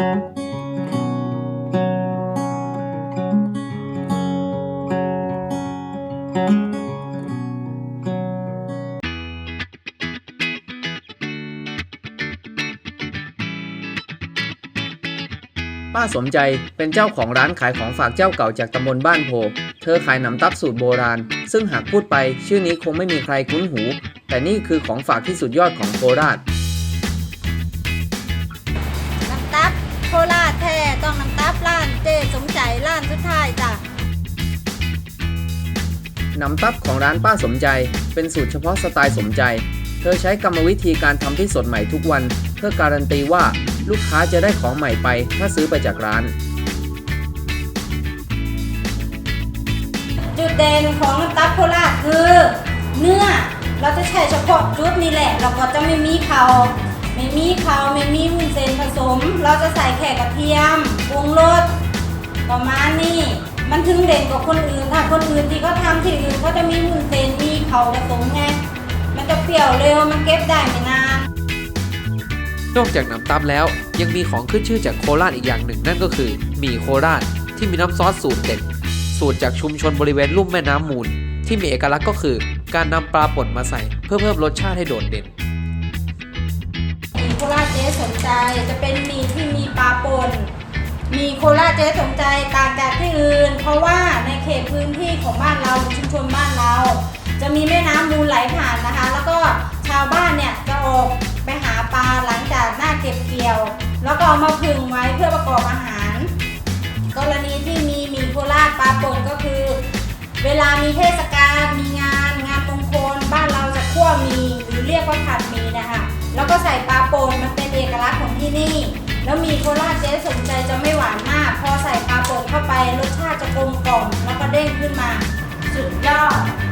ป้าสมใจเป็นเจ้าของร้านขายของฝากเจ้าเก่าจากตำบลบ้านโพ เธอขายหนำตับสูตรโบราณ ซึ่งหากพูดไปชื่อนี้คงไม่มีใครคุ้นหู แต่นี่คือของฝากที่สุดยอดของโคราช นำตับของร้านป้าสมใจ เป็นสูตรเฉพาะสไตล์สมใจ เธอใช้กรรมวิธีการทำที่สดใหม่ทุกวัน เพื่อการันตีว่าลูกค้าจะได้ของใหม่ไปถ้าซื้อไปจากร้าน จุดเด่นของน้ำตับโคราชคือ เนื้อเราจะใช้เฉพาะจุดนี้แหละ เราก็จะไม่มีเขาไม่มีเขาไม่มีวุ้นเส้นผสม เราจะใส่แค่กระเทียมปรุงรสประมาณนี้ มันถึงเด่นกว่าคนอื่นถ้าคนอื่นที่เขาทำที่อื่นเขาจะมีวุ้นเส้นมีเขาผสมไงมันจะเปรี้ยวเร็วมันเก็บได้ไม่นานนอกจากน้ำตับแล้วยังมีของขึ้นชื่อจากโคราชอีกอย่างหนึ่งนั่นก็คือหมี่โคราชที่มีน้ำซอสสูตรเด็ดสูตรจากชุมชนบริเวณลุ่มแม่น้ำมูล ที่มีเอกลักษณ์ก็คือ การนำปลาป่นมาใส่ เพื่อเพิ่มรสชาติให้โดดเด่นหมีโคราชเจ๊สนใจจะเป็นหมีที่มีปลาปนห มีโคราชเจ๊สนใจต่างจากที่อื่น เพราะว่าในเขตพื้นที่ของบ้านเราชุมชนบ้านเรา จะมีแม่น้ำมูลไหลผ่านนะคะ แล้วก็ชาวบ้านเนี่ยจะออกไปหาปลาหลังจากหน้าเก็บเกี่ยว แล้วก็เอามาผึ่งไว้เพื่อประกอบอาหาร กรณีที่มีมีโคราชปลาปนก็คือ เวลามีเทศกาลมีงานงานมงคลบ้านเราจะคั่วมีหรือเรียกว่าผัดมีนะคะแล้วก็ใส่ปลาปนมันเป็นเอกลักษณ์ของที่นี่ แล้วมีโคราชเจ๊สนใจ ขึ้นมา สุดยอด